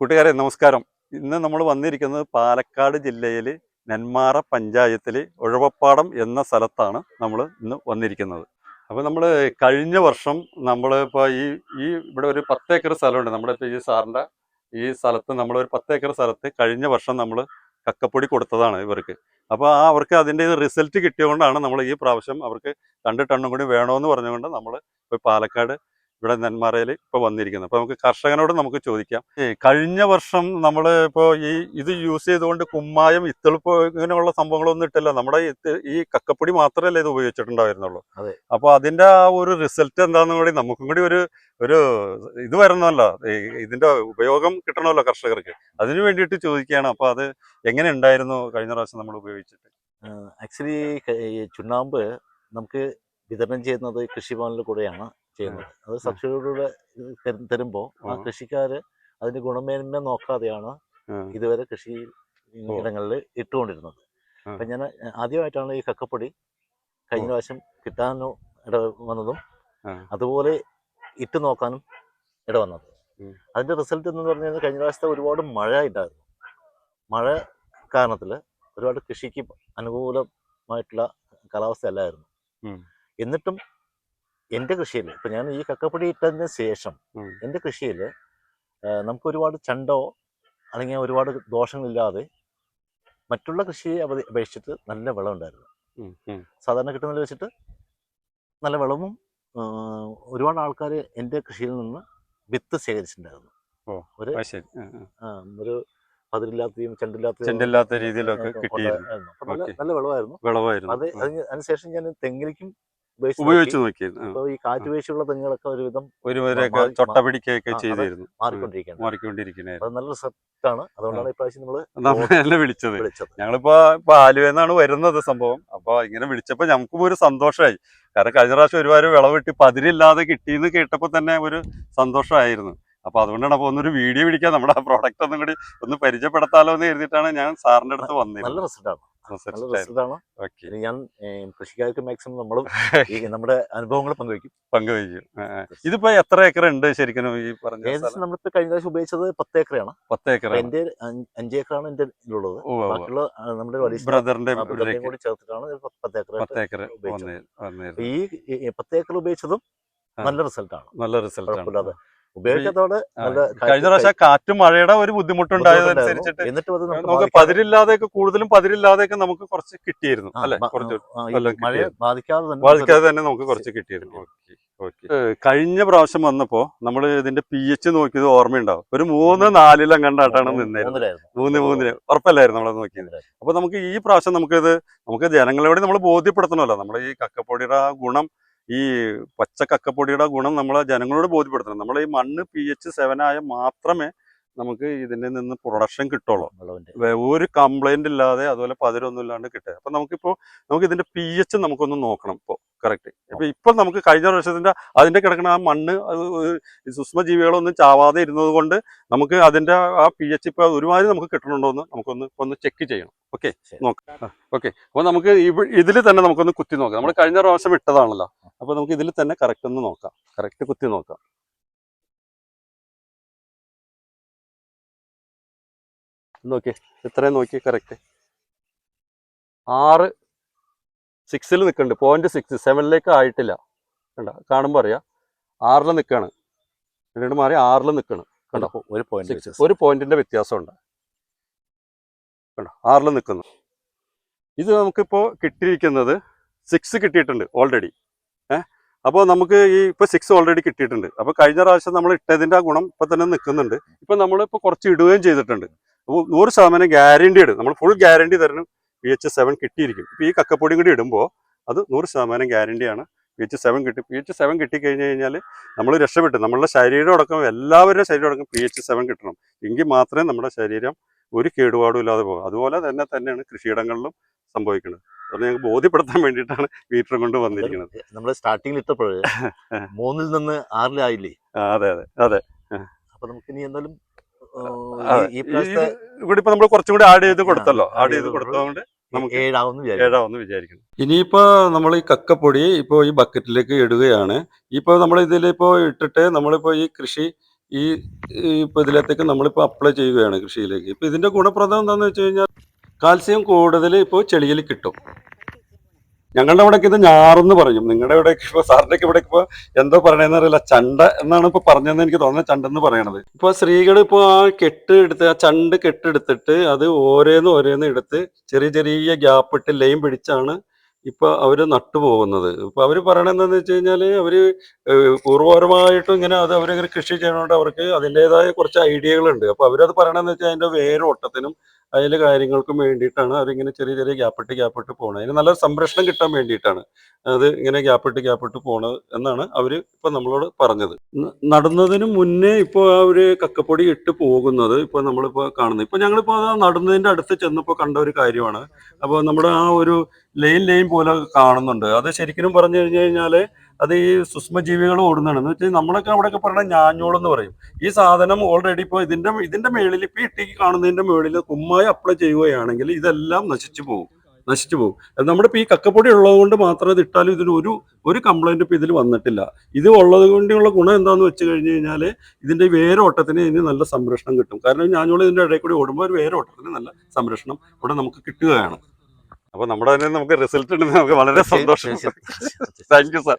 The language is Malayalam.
കൂട്ടുകാരെ നമസ്കാരം. ഇന്ന് നമ്മൾ വന്നിരിക്കുന്നത് പാലക്കാട് ജില്ലയിൽ നെന്മാറ പഞ്ചായത്തിൽ ഉഴവപ്പാടം എന്ന സ്ഥലത്താണ് നമ്മൾ ഇന്ന് വന്നിരിക്കുന്നത്. അപ്പോൾ നമ്മൾ കഴിഞ്ഞ വർഷം നമ്മൾ ഇപ്പോൾ ഈ ഈ ഇവിടെ ഒരു പത്ത് ഏക്കർ സ്ഥലമുണ്ട്. നമ്മുടെ ഇപ്പോൾ ഈ സാറിന്റെ ഈ സ്ഥലത്ത് നമ്മൾ ഒരു പത്ത് ഏക്കർ സ്ഥലത്ത് കഴിഞ്ഞ വർഷം നമ്മൾ കക്കപ്പൊടി കൊടുത്തതാണ് ഇവർക്ക്. അപ്പോൾ ആ അവർക്ക് അതിന്റെ റിസൾട്ട് കിട്ടിയതുകൊണ്ടാണ് നമ്മൾ ഈ പ്രാവശ്യം അവർക്ക് രണ്ട് ടണ്ണും കൂടി വേണമെന്ന് പറഞ്ഞുകൊണ്ട് നമ്മൾ ഇപ്പോൾ പാലക്കാട് ഇവിടെ നെന്മാറയിൽ ഇപ്പോൾ വന്നിരിക്കുന്നത് അപ്പോൾ നമുക്ക് കർഷകനോട് നമുക്ക് ചോദിക്കാം. ഈ കഴിഞ്ഞ വർഷം നമ്മൾ ഇപ്പോൾ ഈ ഇത് യൂസ് ചെയ്തുകൊണ്ട് കുമ്മായം ഇത്തളിപ്പ് ഇങ്ങനെയുള്ള സംഭവങ്ങളൊന്നും ഇട്ടില്ല. നമ്മുടെ ഈ കക്കപ്പൊടി മാത്രമല്ലേ ഇത് ഉപയോഗിച്ചിട്ടുണ്ടായിരുന്നുള്ളൂ. അപ്പോൾ അതിന്റെ ആ ഒരു റിസൾട്ട് എന്താണെന്ന് കൂടി നമുക്കും കൂടി ഒരു ഒരു ഇത് വരണമല്ലോ. ഇതിന്റെ ഇതിന്റെ ഉപയോഗം കിട്ടണമല്ലോ കർഷകർക്ക്. അതിനു വേണ്ടിയിട്ട് ചോദിക്കുകയാണ്. അപ്പോൾ അത് എങ്ങനെ ഉണ്ടായിരുന്നു? കഴിഞ്ഞ പ്രാവശ്യം നമ്മൾ ഉപയോഗിച്ചിട്ട്. ആക്ച്വലി ചുണ്ണാമ്പ് നമുക്ക് വിതരണം ചെയ്യുന്നത് കൃഷിഭവനിൽ കൂടെയാണ്. ചെയ്യുന്നത്. അത് സബ്സിഡിയിലൂടെ തരും- തരുമ്പോൾ ആ. കൃഷിക്കാര് അതിന്റെ ഗുണമേന്മ നോക്കാതെയാണ് ഇതുവരെ കൃഷി. ഇടങ്ങളിൽ ഇട്ടുകൊണ്ടിരുന്നത്. അപ്പൊ ഞാൻ ആദ്യമായിട്ടാണ് ഈ കക്കപ്പൊടി കഴിഞ്ഞ. പ്രാവശ്യം കിട്ടാനോ ഇട വന്നതും അതുപോലെ ഇട്ട് നോക്കാനും ഇട വന്നത്. അതിന്റെ റിസൾട്ട് എന്ന് പറഞ്ഞു കഴിഞ്ഞാൽ കഴിഞ്ഞ പ്രാവശ്യത്തെ ഒരുപാട് മഴ ഉണ്ടായിരുന്നു മഴ കാരണത്തിൽ ഒരുപാട് കൃഷിക്ക് അനുകൂലമായിട്ടുള്ള കാലാവസ്ഥ അല്ലായിരുന്നു എന്നിട്ടും എന്റെ കൃഷിയിൽ ഇപ്പം ഞാൻ ഈ കക്കപ്പൊടി ഇട്ടതിന് ശേഷം എന്റെ എന്റെ കൃഷിയിൽ നമുക്ക് ഒരുപാട് ചണ്ടോ അല്ലെങ്കിൽ ഒരുപാട് ദോഷങ്ങളില്ലാതെ മറ്റുള്ള കൃഷിയെ അപേ- അപേക്ഷിച്ചിട്ട് നല്ല വിളവുണ്ടായിരുന്നു. ഉം, ഉം. സാധാരണ കിട്ടുന്നതിൽ വെച്ചിട്ട് നല്ല വിളവും ഒരുപാട് ആൾക്കാർ എന്റെ കൃഷിയിൽ നിന്ന് വിത്ത് ശേഖരിച്ചിട്ടുണ്ടായിരുന്നു. ഒരു ഒരു പതിരില്ലാത്തതും ചെണ്ടില്ലാത്തതും ചെണ്ടില്ലാത്ത രീതിയിലൊക്കെ കിട്ടിയിരുന്നു. നല്ല വിളവായിരുന്നു. വിളവായിരുന്നു. അത്. അതിനുശേഷം ഞാൻ തെങ്ങിലേക്കും ഉപയോഗിച്ച് ഉപയോഗിച്ച് നോക്കി. നോക്കിയിരുന്നു ആ. ഈ കാറ്റ് വീഴ്ചയുള്ള തെങ്ങുകളൊക്കെ ഒരുവിധം ഒരുവരെയൊക്കെ ചൊട്ടപിടിക്കുകയൊക്കെ ചൊട്ട പിടിക്കുകയൊക്കെ ചെയ്തിരുന്നു. മാറിക്കൊണ്ടിരിക്കുന്നത് മാറിക്കൊണ്ടിരിക്കുന്നതായിരുന്നു അത് നല്ല റിസൾട്ടാണ് അതുകൊണ്ടാണ് ഇപ്രാവശ്യം നമ്മൾ നമ്മളെ വിളിച്ചത്. വിളിച്ചത്. ഞങ്ങളിപ്പോ ഇപ്പൊ ആലുവെന്നാണ് വരുന്നത് സംഭവം. അപ്പൊ ഇങ്ങനെ വിളിച്ചപ്പോ നമുക്കും ഒരു സന്തോഷമായി. കാരണം കഴിഞ്ഞ പ്രാവശ്യം ഒരുപാട് വിളവിട്ട് പതിരില്ലാതെ കിട്ടിയെന്ന് കേട്ടപ്പോ തന്നെ ഒരു സന്തോഷമായിരുന്നു. അപ്പൊ അതുകൊണ്ടാണ് അപ്പൊ ഒന്നൊരു വീഡിയോ പിടിക്കാൻ നമ്മുടെ പ്രോഡക്റ്റ് ഒന്നും കൂടി ഒന്ന് പരിചയപ്പെടുത്താലോ എന്ന് കരുതിയിട്ടാണ് ഞാൻ സാറിന്റെ അടുത്ത് വന്നത് നല്ല റിസൾട്ടാണ്. നല്ല റിസൾട്ടാണ് ഓക്കെ. ഇനി ഞാൻ കൃഷിക്കാർക്ക് മാക്സിമം നമ്മളും ഈ നമ്മുടെ അനുഭവങ്ങൾ പങ്കുവയ്ക്കും. പങ്കുവയ്ക്കും. ഇതിപ്പോ എത്ര ഏക്കർ ഉണ്ട് ശരിക്കും ഈ പറഞ്ഞ സ്ഥലം? ഏകദേശം നമ്മളിപ്പോ കഴിഞ്ഞ പ്രാവശ്യം ഉപയോഗിച്ചത് പത്ത് ഏക്കറാണ്. പത്ത് ഏക്കർ എന്റെ അഞ്ച് ഏക്കറാണ് എന്റെ ഉള്ളത് ബാക്കിയുള്ള നമ്മുടെ ബ്രദറിന്റെ കൂടി ചേർത്തിട്ടാണ് പത്ത് ഏക്കർ പത്ത് ഏക്കർ ഈ പത്ത് ഏക്കർ ഉപയോഗിച്ചതും നല്ല റിസൾട്ടാണ്. നല്ല റിസൾട്ട് നല്ല കഴിഞ്ഞ പ്രാവശ്യം കാറ്റും മഴയുടെ ഒരു ബുദ്ധിമുട്ടുണ്ടായതനുസരിച്ചിട്ട് എന്നിട്ട് അത് നമുക്ക് പതിരില്ലാതെ പതിരില്ലാതെയൊക്കെ കൂടുതലും പതിരില്ലാതെയൊക്കെ നമുക്ക് കുറച്ച് കിട്ടിയിരുന്നു. അല്ലെ? കുറച്ച് ബാധിക്കാതെ തന്നെ നമുക്ക് കുറച്ച് കിട്ടിയിരുന്നു. കഴിഞ്ഞ പ്രാവശ്യം വന്നപ്പോ നമ്മൾ ഇതിന്റെ പി എച്ച് നോക്കിയത് ഓർമ്മയുണ്ടാവും. ഒരു മൂന്ന് നാലിലും കണ്ടാട്ടാണ് നിന്നത്. മൂന്ന് മൂന്നിന് ഉറപ്പല്ലായിരുന്നു നമ്മൾ നോക്കിയത്. അപ്പൊ നമുക്ക് ഈ പ്രാവശ്യം നമുക്കിത് നമുക്ക് ജനങ്ങളോട് നമ്മൾ ബോധ്യപ്പെടുത്തണമല്ലോ. നമ്മുടെ ഈ കക്കപ്പൊടിയുടെ ആ ഗുണം ഈ പച്ച കക്കപ്പൊടിയുടെ ഗുണം നമ്മളെ ജനങ്ങളോട് ബോധ്യപ്പെടുത്തണം. നമ്മൾ ഈ മണ്ണ് പി എച്ച് സെവൻ ആയ മാത്രമേ നമുക്ക് ഇതിന്റെ നിന്ന് പ്രൊഡക്ഷൻ കിട്ടുള്ളൂ. ഒരു കംപ്ലൈന്റ് ഇല്ലാതെ അതുപോലെ പതിരൊന്നും ഇല്ലാണ്ട് കിട്ടുക. അപ്പൊ നമുക്കിപ്പോ നമുക്ക് ഇതിന്റെ പി എച്ച് നമുക്കൊന്ന് നോക്കണം ഇപ്പോൾ കറക്റ്റ് ഇപ്പൊ ഇപ്പൊ നമുക്ക് കഴിഞ്ഞ വർഷത്തിന്റെ അതിന്റെ കിടക്കുന്ന ആ മണ്ണ് അത് സൂക്ഷ്മജീവികളൊന്നും ചാവാതെ ഇരുന്നത് കൊണ്ട് നമുക്ക് അതിന്റെ ആ പി എച്ച് ഇപ്പൊ ഒരുമാതിരി നമുക്ക് കിട്ടണുണ്ടോ എന്ന് നമുക്കൊന്ന് ഇപ്പൊ ഒന്ന് ചെക്ക് ചെയ്യണം. ഓക്കെ. നോക്കാം. ഓക്കെ അപ്പൊ നമുക്ക് ഇതിൽ തന്നെ നമുക്കൊന്ന് കുത്തി നോക്കാം. നമ്മൾ കഴിഞ്ഞ പ്രാവശ്യം ഇട്ടതാണല്ലോ. അപ്പൊ നമുക്ക് ഇതിൽ തന്നെ കറക്റ്റ് ഒന്ന് നോക്കാം. കറക്റ്റ് കുത്തി നോക്കാം. നോക്കി. ഇത്രയും നോക്കി കറക്റ്റ് ആറ് സിക്സിൽ നിൽക്കുന്നുണ്ട് പോയിന്റ് സിക്സ് സെവനിലേക്ക് ആയിട്ടില്ല. കണ്ട? കാണുമ്പോൾ അറിയാം. ആറിൽ നിൽക്കുകയാണ് പിന്നീട് മാറി ആറിൽ നിൽക്കണം കണ്ടോ? ഒരു- പോയിന്റ് ഒരു പോയിന്റിന്റെ വ്യത്യാസമുണ്ട്. കണ്ടോ? ആറിൽ നിൽക്കുന്നു ഇത് നമുക്കിപ്പോൾ കിട്ടിയിരിക്കുന്നത് സിക്സ് കിട്ടിയിട്ടുണ്ട് ഓൾറെഡി ഏഹ് അപ്പോൾ നമുക്ക് ഈ ഇപ്പോൾ സിക്സ് ഓൾറെഡി കിട്ടിയിട്ടുണ്ട്. അപ്പോൾ കഴിഞ്ഞ പ്രാവശ്യം നമ്മൾ ഇട്ടതിന്റെ ആ ഗുണം ഇപ്പം തന്നെ നിൽക്കുന്നുണ്ട് ഇപ്പം നമ്മളിപ്പോൾ കുറച്ച് ഇടുകയും ചെയ്തിട്ടുണ്ട്. നൂറ് ശതമാനം ഗ്യാരണ്ടി ഇടും. നമ്മൾ ഫുൾ ഗ്യാരണ്ടി തരണം പി എച്ച് സെവൻ കിട്ടിയിരിക്കും. ഇപ്പം ഈ കക്കപ്പൊടിയും കൂടി ഇടുമ്പോൾ അത് നൂറ് ശതമാനം ഗ്യാരണ്ടിയാണ് പി എച്ച് സെവൻ കിട്ടി പി എച്ച് സെവൻ കിട്ടിക്കഴിഞ്ഞ് കഴിഞ്ഞാൽ നമ്മൾ രക്ഷപ്പെട്ടു. നമ്മളുടെ ശരീരം അടക്കം എല്ലാവരുടെ ശരീരം അടക്കം പി എച്ച് സെവൻ കിട്ടണം. എങ്കിൽ മാത്രമേ നമ്മുടെ ശരീരം ഒരു കേടുപാടും ഇല്ലാതെ പോകും. അതുപോലെ തന്നെ തന്നെയാണ് കൃഷിയിടങ്ങളിലും സംഭവിക്കുന്നത്. അത് ഞങ്ങൾക്ക് ബോധ്യപ്പെടുത്താൻ വേണ്ടിയിട്ടാണ് മീറ്റർ കൊണ്ട് വന്നിരിക്കുന്നത്. നമ്മൾ സ്റ്റാർട്ടിങ്ങിൽ ഇട്ടപ്പോൾ മൂന്നിൽ നിന്ന് ആറിലായില്ലേ അതെ അതെ അതെ. അപ്പൊ നമുക്ക് ഇനി എന്തായാലും ഈ ഇപ്പൊ നമ്മൾ കുറച്ചും കൂടി ആഡ് ചെയ്ത് കൊടുത്തല്ലോ. ആഡ് ചെയ്ത് കൊടുത്തതുകൊണ്ട് നമുക്ക് ഏഴാവുന്ന വിചാരിക്കും ഏഴാവെന്ന് വിചാരിക്കുന്നു. ഇനിയിപ്പോ നമ്മൾ ഈ കക്കപ്പൊടി ഇപ്പോൾ ഈ ബക്കറ്റിലേക്ക് ഇടുകയാണ്. ഇപ്പോൾ നമ്മൾ ഇതിലിപ്പോ ഇട്ടിട്ട് നമ്മളിപ്പോ ഈ കൃഷി ഈ ഈ ഇപ്പൊ ഇതിലത്തേക്ക് നമ്മളിപ്പോൾ അപ്ലൈ ചെയ്യുകയാണ് കൃഷിയിലേക്ക്. ഇപ്പൊ ഇതിന്റെ ഗുണപ്രദം എന്താണെന്ന് വെച്ച് കഴിഞ്ഞാൽ കാൽസ്യം കൂടുതൽ ഇപ്പോൾ ചെളിയിൽ കിട്ടും. ഞങ്ങളുടെ അവിടേക്ക് ഇത് ഞാറെന്ന് പറയും. നിങ്ങളുടെ ഇവിടേക്ക് ഇപ്പൊ സാറിന്റെ ഒക്കെ ഇവിടേക്ക് ഇപ്പൊ എന്തോ പറയണെന്ന് അറിയില്ല. ചണ്ട എന്നാണ് ഇപ്പൊ പറഞ്ഞതെന്ന് എനിക്ക് തോന്നുന്നത്. ചണ്ടെന്ന് പറയണത്. ഇപ്പൊ സ്ത്രീകൾ ഇപ്പൊ ആ കെട്ട് എടുത്ത് ആ ചണ്ട് കെട്ടെടുത്തിട്ട് അത് ഓരോന്ന് ഓരോന്ന് എടുത്ത് ചെറിയ ചെറിയ ഗ്യാപ്പ് ഇട്ട് ലൈൻ പിടിച്ചാണ് ഇപ്പൊ അവർ നട്ടുപോകുന്നത് ഇപ്പൊ അവർ പറയണത് എന്താന്ന് വെച്ച് കഴിഞ്ഞാൽ അവർ പൂർവപരമായിട്ടും ഇങ്ങനെ അത് അവരിങ്ങനെ കൃഷി ചെയ്യണോണ്ട് അവർക്ക് അതിന്റെതായ കുറച്ച് ഐഡിയകളുണ്ട് അപ്പൊ അവരത് പറയണെന്ന് വെച്ചാൽ അതിന്റെ വേരോട്ടത്തിനും അതിലെ കാര്യങ്ങൾക്കും വേണ്ടിയിട്ടാണ് അവരിങ്ങനെ ചെറിയ ചെറിയ ഗ്യാപ്പിട്ട് ഗ്യാപ്പിട്ട് പോണത്. അതിന് നല്ല സംരക്ഷണം കിട്ടാൻ വേണ്ടിയിട്ടാണ് അത് ഇങ്ങനെ ഗ്യാപ്പിട്ട് ഗ്യാപ്പിട്ട് പോണത് എന്നാണ് അവർ ഇപ്പൊ നമ്മളോട് പറഞ്ഞത്. നടന്നതിന് മുന്നേ ഇപ്പോൾ ആ ഒരു കക്കപ്പൊടി ഇട്ട് പോകുന്നത് ഇപ്പൊ നമ്മളിപ്പോ കാണുന്നത്. ഇപ്പൊ ഞങ്ങളിപ്പോ ആ നടുന്നതിന്റെ അടുത്ത് ചെന്നപ്പോൾ കണ്ട ഒരു കാര്യമാണ്. അപ്പോൾ നമ്മുടെ ആ ഒരു ലൈൻ ലൈൻ പോലെ കാണുന്നുണ്ട്. അത് ശരിക്കും പറഞ്ഞു കഴിഞ്ഞു കഴിഞ്ഞാൽ അത് ഈ സൂക്ഷ്മജീവികൾ ഓടുന്നതാണ്. എന്ന് വെച്ചാൽ നമ്മളൊക്കെ അവിടെയൊക്കെ പറയുന്നത് ഞാഞ്ഞോൾ എന്ന് പറയും. ഈ സാധനം ഓൾറെഡി ഇപ്പോൾ ഇതിന്റെ ഇതിന്റെ മേളിൽ ഇപ്പൊ ഇട്ടിക്ക് കാണുന്നതിന്റെ മേളിൽ കുമ്മായി അപ്ലൈ ചെയ്യുകയാണെങ്കിൽ ഇതെല്ലാം നശിച്ചു പോകും. നശിച്ചു പോകും. നമ്മുടെ ഇപ്പൊ ഈ കക്കപ്പൊടി ഉള്ളത് കൊണ്ട് മാത്രം ഇത് ഇട്ടാലും ഇതിന് ഒരു ഒരു കംപ്ലൈന്റ് ഇപ്പൊ ഇതിൽ വന്നിട്ടില്ല. ഇത് ഉള്ളത് കൊണ്ടുള്ള ഗുണം എന്താണെന്ന് വെച്ച് കഴിഞ്ഞ് കഴിഞ്ഞാൽ ഇതിന്റെ വേരോട്ടത്തിന് ഇതിന് നല്ല സംരക്ഷണം കിട്ടും. കാരണം ഞാഞ്ഞോൾ ഇതിന്റെ ഇടയിൽ കൂടി ഓടുമ്പോൾ ഒരു വേരോട്ടത്തിന് നല്ല സംരക്ഷണം ഇവിടെ നമുക്ക് കിട്ടുകയാണ്. അപ്പൊ നമ്മുടെ തന്നെ നമുക്ക് റിസൾട്ട് ഉണ്ടെന്ന് നമുക്ക് വളരെ സന്തോഷം. Thank you sir